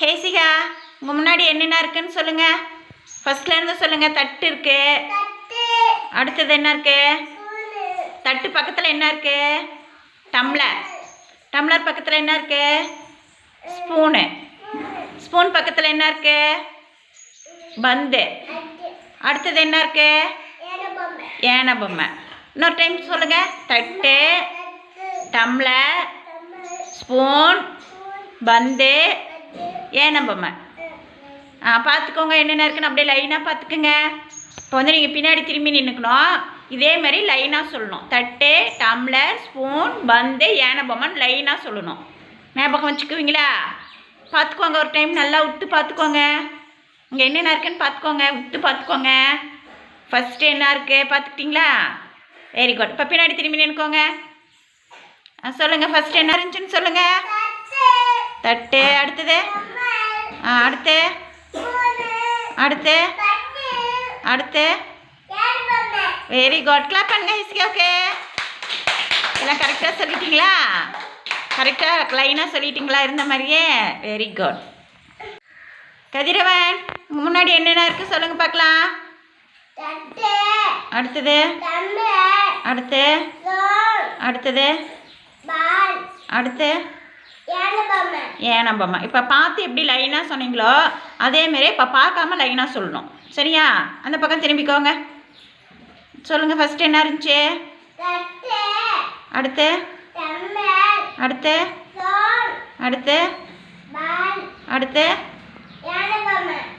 ஹேசிகா உங்கள் முன்னாடி என்னென்ன இருக்குன்னு சொல்லுங்கள் ஃபஸ்ட்லேருந்து சொல்லுங்கள் தட்டு இருக்கு. அடுத்தது என்ன இருக்கு? தட்டு பக்கத்தில் என்ன இருக்கு? டம்ளர். டம்ளர் பக்கத்தில் என்ன இருக்கு? ஸ்பூனு. ஸ்பூன் பக்கத்தில் என்ன இருக்கு? பந்து. அடுத்தது என்ன இருக்கு? ஏன பொம்மை. இன்னொரு டைம் சொல்லுங்கள் தட்டு டம்ளர் ஸ்பூன். பந்து. ஏன பொம்மை ஆ பார்த்துக்கோங்க என்னென்ன இருக்குன்னு அப்படியே லைனாக பார்த்துக்குங்க இப்போ வந்து நீங்கள் பின்னாடி திரும்பி நின்றுக்கணும் இதே மாதிரி லைனாக சொல்லணும். தட்டு டம்ளர் ஸ்பூன் பந்து ஏன பொம்மைன்னு லைனாக சொல்லணும். ஞாபகம் வச்சுக்குவீங்களா? பார்த்துக்கோங்க ஒரு டைம் நல்லா விட்டு பார்த்துக்கோங்க இங்கே என்னென்ன இருக்குன்னு பார்த்துக்கோங்க விட்டு பார்த்துக்கோங்க ஃபஸ்ட்டு என்ன இருக்குது பார்த்துக்கிட்டிங்களா வெரி குட் இப்போ பின்னாடி திரும்பி நின்றுக்கோங்க சொல்லுங்கள் ஃபஸ்ட்டு என்ன இருந்துச்சுன்னு சொல்லுங்கள் தட்டு அடுத்தது. ஆ அடுத்து. அடுத்து. அடுத்து. வெரி குட் கிளாப் பண்ணுங்க ஹிஸ்கி ஓகே எல்லாம் கரெக்டாக சொல்லிட்டீங்களா? கரெக்டாக லைனாக சொல்லிட்டீங்களா? இருந்த மாதிரியே. வெரி குட் கதிரவன் முன்னாடி என்னென்ன இருக்குது சொல்லுங்கள் பார்க்கலாம். அடுத்தது. அடுத்து. அடுத்தது. அடுத்து ஏனம் பொம்மை இப்போ பார்த்து எப்படி லைனாக சொன்னீங்களோ அதேமாரி இப்போ பார்க்காம லைனாக சொல்லணும். சரியா? அந்த பக்கம் திரும்பிக்கோங்க. சொல்லுங்கள் ஃபஸ்ட்டு என்ன இருந்துச்சு? அடுத்து? அடுத்து? அடுத்து? அடுத்து?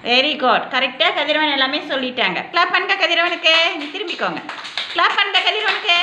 வெரி குட் கரெக்டாக கதிரவன் எல்லாமே சொல்லிட்டாங்க. கிளாப் பண்ணுங்க கதிரவனுக்கு. திரும்பிக்கோங்க. கிளாப் பண்ணுங்க கதிரவனுக்கு.